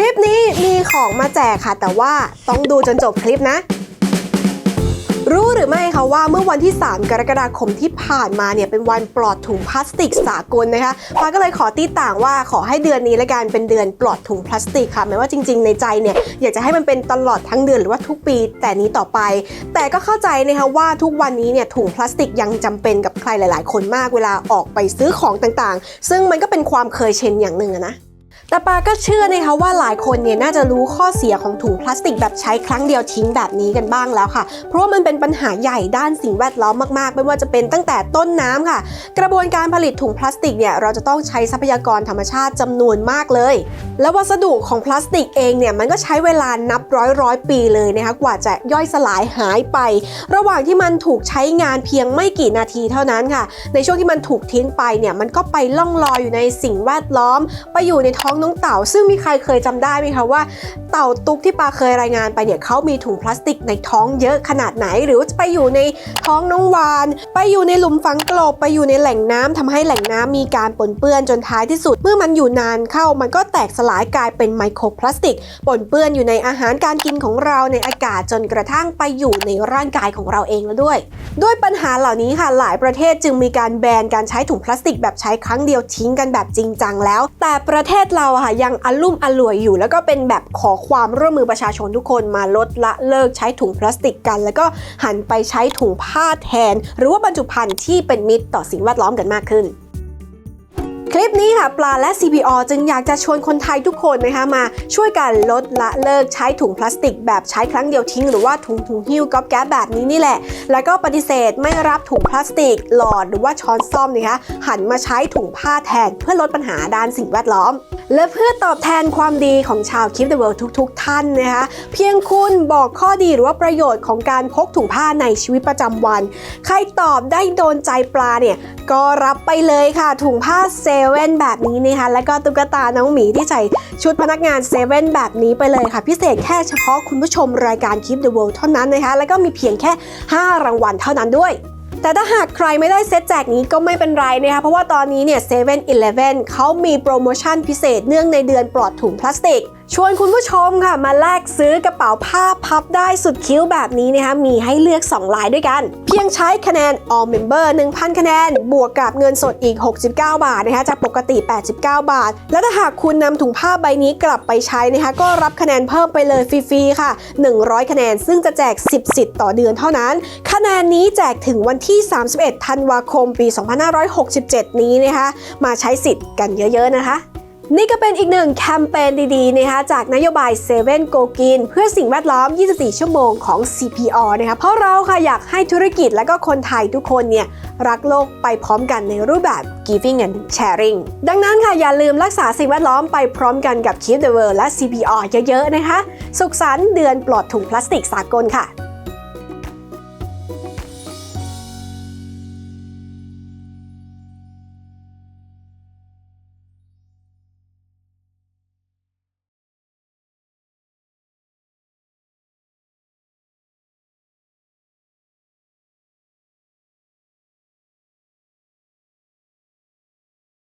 คลิปนี้มีของมาแจกค่ะ แต่ว่าต้องดูจนจบคลิปนะ รู้หรือไม่คะว่าเมื่อวันที่ 3 กรกฎาคมที่ผ่านมาเนี่ยเป็นวันปลอดถุงพลาสติกสากลนะคะปาก็เลยขอตีต่างว่าขอให้เดือนนี้ละกันเป็นเดือนปลอดถุงพลาสติกค่ะแม้ว่าจริง ๆ ในใจเนี่ยอยากจะให้มันเป็นตลอดทั้งเดือนหรือว่าทุกปีแต่นี้ต่อไป แต่ก็เข้าใจนะคะว่าทุกวันนี้เนี่ยถุงพลาสติกยังจำเป็นกับใครหลาย ๆ คนมากเวลาออกไปซื้อของต่างๆ ซึ่งมันก็เป็นความเคยชินอย่างหนึ่งนะ แต่ปาก็เชื่อนะคะว่าหลายคนเนี่ยน่าจะรู้ข้อเสียของถุงพลาสติกแบบใช้ครั้งเดียวทิ้งแบบนี้กันบ้างแล้วค่ะ เพราะว่ามันเป็นปัญหาใหญ่ด้านสิ่งแวดล้อมมากๆ ไม่ว่าจะเป็นตั้งแต่ต้นน้ำค่ะ กระบวนการผลิตถุงพลาสติกเนี่ยเราจะต้องใช้ทรัพยากรธรรมชาติจำนวนมากเลย แล้ววัสดุของพลาสติกเองเนี่ยมันก็ใช้เวลานับร้อยร้อยปีเลยนะคะกว่าจะย่อยสลายหายไป ระหว่างที่มันถูกใช้งานเพียงไม่กี่นาทีเท่านั้นค่ะ ในช่วงที่มันถูกทิ้งไปเนี่ยมันก็ไปล่องลอยอยู่ในสิ่งแวดล้อม ไปอยู่ในท้องน้องเต่า ซึ่งมีใครเคยจำได้ไหมคะว่าเต่าตุ๊กที่ปาเคยรายงานไปเนี่ยเขามีถุงพลาสติกในท้องเยอะขนาดไหน หรือว่าจะไปอยู่ในท้องน้องวาน ไปอยู่ในหลุมฝังกลบไปอยู่ในแหล่งน้ำทำให้แหล่งน้ำมีการปนเปื้อนจนท้ายที่สุด เมื่อมันอยู่นานเข้ามันก็แตกสลายกลายเป็นไมโครพลาสติกปนเปื้อนอยู่ในอาหารการกินของเราในอากาศจนกระทั่งไปอยู่ในร่างกายของเราเองแล้วด้วย ด้วยปัญหาเหล่านี้ค่ะหลายประเทศจึงมีการแบนการใช้ถุงพลาสติกแบบใช้ครั้งเดียวทิ้งกันแบบจริงจังแล้ว แต่ประเทศเราอะค่ะยังอลุ่มอล่วยอยู่ แล้วก็เป็นแบบขอความร่วมมือประชาชนทุกคนมาลดละเลิกใช้ถุงพลาสติกกัน แล้วก็หันไปใช้ถุงผ้าแทน หรือว่าบรรจุภัณฑ์ที่เป็นมิตรต่อสิ่งแวดล้อมกันมากขึ้นคลิปนี้ค่ะปลาและ CPO จึงอยากจะชวนคนไทยทุกคนนะคะมาช่วยกันลดละเลิกใช้ถุงพลาสติก แบบใช้ครั้งเดียวทิ้งหรือว่าถุงถุงหิ้วก๊อบแก๊บแบบนี้นี่แหละ แล้วก็ปฏิเสธไม่รับถุงพลาสติก หลอดหรือว่าช้อนซ่อมนะคะหันมาใช้ถุงผ้าแทนเพื่อลดปัญหาด้านสิ่งแวดล้อม และเพื่อตอบแทนความดีของชาว Keep the World ทุก ๆ ท่านนะคะ เพียงคุณบอกข้อดีหรือว่าประโยชน์ของการพกถุงผ้าในชีวิตประจำวัน ใครตอบได้โดนใจปลาเนี่ย ก็รับไปเลยค่ะถุงผ้าเซเว่นแบบนี้นะคะ แล้วก็ตุ๊กตาน้องหมีที่ใส่ชุดพนักงานเซเว่นแบบนี้ไปเลยค่ะ พิเศษแค่เฉพาะคุณผู้ชมรายการ Keep the World เท่านั้นนะคะ แล้วก็มีเพียงแค่ 5 รางวัลเท่านั้นด้วย แต่ถ้าหากใครไม่ได้เซตแจกนี้ก็ไม่เป็นไรนะคะเพราะว่าตอนนี้เนี่ย7 e เ e ่ e อเขามีโปรโมชั่นพิเศษเนื่องในเดือนปลอดถุงพลาสติก ชวนคุณผู้ชมค่ะมาแลกซื้อกระเป๋าผ้าพับได้สุดคิ้วแบบนี้นะคะมีให้เลือก 2 ลายด้วยกัน เพียงใช้คะแนน All Member 1,000 คะแนน บวกกับเงินสดอีก 69 บาทนะคะจากปกติ 89 บาท และถ้าหากคุณนำถุงผ้าใบนี้กลับไปใช้นะคะก็รับคะแนนเพิ่มไปเลยฟรีๆค่ะ 100 คะแนน ซึ่งจะแจก 10 สิทธิ์ต่อเดือนเท่านั้น คะแนนนี้แจกถึงวันที่ 31 ธันวาคม ปี 2567 นี้นะคะมาใช้สิทธิ์กันเยอะๆนะคะ นี่ก็เป็นอีกหนึ่งแคมเปญดีๆนะคะจากนโยบาย7 Go Green เพื่อสิ่งแวดล้อม 24 ชั่วโมงของ CPO นะคะเพราะเราค่ะอยากให้ธุรกิจและก็คนไทยทุกคนเนี่ยรักโลกไปพร้อมกันในรูปแบบ giving and sharing ดังนั้นค่ะอย่าลืมรักษาสิ่งแวดล้อมไปพร้อมกันกับ Keep the World และ CPO เยอะๆนะคะ สุขสันต์เดือนปลอดถุงพลาสติกสากลค่ะ